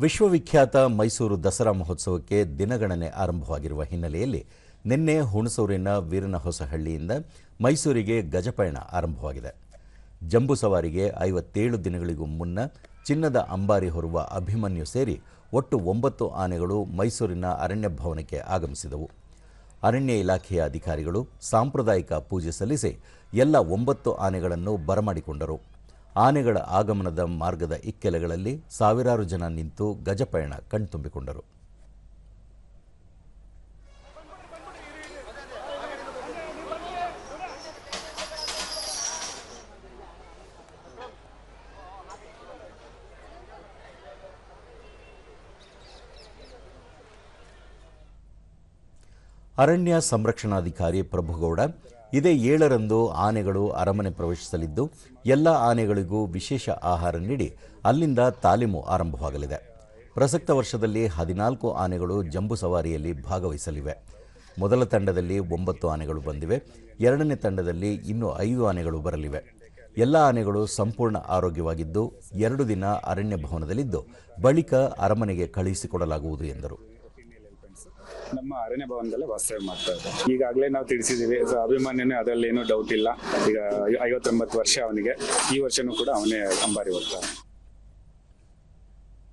ವಿಶ್ವವಿಖ್ಯಾತ ಮೈಸೂರು ದಸರಾ ಮಹೋತ್ಸವಕ್ಕೆ ದಿನಗಣನೆ ಆರಂಭವಾಗಿರುವ ಹಿನ್ನೆಲೆಯಲ್ಲಿ ನಿನ್ನೆ ಹುಣಸೂರಿನ ವೀರನಹೊಸಹಳ್ಳಿಯಿಂದ ಮೈಸೂರಿಗೆ ಗಜಪಯಣ ಆರಂಭವಾಗಿದೆ. ಜಂಬೂ ಸವಾರಿಗೆ ಐವತ್ತೇಳು ದಿನಗಳಿಗೂ ಮುನ್ನ ಚಿನ್ನದ ಅಂಬಾರಿ ಹೊರುವ ಅಭಿಮನ್ಯು ಸೇರಿ ಒಟ್ಟು ಒಂಬತ್ತು ಆನೆಗಳು ಮೈಸೂರಿನ ಅರಣ್ಯ ಭವನಕ್ಕೆ ಆಗಮಿಸಿದವು. ಅರಣ್ಯ ಇಲಾಖೆಯ ಅಧಿಕಾರಿಗಳು ಸಾಂಪ್ರದಾಯಿಕ ಪೂಜೆ ಸಲ್ಲಿಸಿ ಎಲ್ಲ ಒಂಬತ್ತು ಆನೆಗಳನ್ನು ಬರಮಾಡಿಕೊಂಡರು. ಆನೆಗಳ ಆಗಮನದ ಮಾರ್ಗದ ಇಕ್ಕೆಲೆಗಳಲ್ಲಿ ಸಾವಿರಾರು ಜನ ನಿಂತು ಗಜಪಯಣ ಕಣ್ತುಂಬಿಕೊಂಡರು. ಅರಣ್ಯ ಸಂರಕ್ಷಣಾಧಿಕಾರಿ ಪ್ರಭುಗೌಡ ಇದೇ ಏಳರಂದು ಆನೆಗಳು ಅರಮನೆ ಪ್ರವೇಶಿಸಲಿದ್ದು, ಎಲ್ಲ ಆನೆಗಳಿಗೂ ವಿಶೇಷ ಆಹಾರ ನೀಡಿ ಅಲ್ಲಿಂದ ತಾಲೀಮು ಆರಂಭವಾಗಲಿದೆ. ಪ್ರಸಕ್ತ ವರ್ಷದಲ್ಲಿ ಹದಿನಾಲ್ಕು ಆನೆಗಳು ಜಂಬು ಸವಾರಿಯಲ್ಲಿ ಭಾಗವಹಿಸಲಿವೆ. ಮೊದಲ ತಂಡದಲ್ಲಿ ಒಂಬತ್ತು ಆನೆಗಳು ಬಂದಿವೆ. ಎರಡನೇ ತಂಡದಲ್ಲಿ ಇನ್ನೂ ಐದು ಆನೆಗಳು ಬರಲಿವೆ. ಎಲ್ಲ ಆನೆಗಳು ಸಂಪೂರ್ಣ ಆರೋಗ್ಯವಾಗಿದ್ದು, ಎರಡು ದಿನ ಅರಣ್ಯ ಭವನದಲ್ಲಿದ್ದು, ಬಳಿಕ ಅರಮನೆಗೆ ಕಳುಹಿಸಿಕೊಡಲಾಗುವುದು ಎಂದರು. ನಮ್ಮ ಅರಣ್ಯ ಭವನದಲ್ಲೇ ವಾಸ್ತವ್ಯ ಮಾಡ್ತಾ ಇದ್ದಾರೆ. ಈಗಾಗಲೇ ನಾವು ತಿಳಿಸಿದ್ದೀವಿ, ಸೊ ಅಭಿಮಾನ್ಯನೇ ಅದರಲ್ಲಿ ಏನೂ ಡೌಟ್ ಇಲ್ಲ. ಈಗ ಐವತ್ತೊಂಬತ್ತು ವರ್ಷ ಅವನಿಗೆ. ಈ ವರ್ಷನೂ ಕೂಡ ಅವನೇ ಅಂಬಾರಿ ಹೊಡ್ತಾನೆ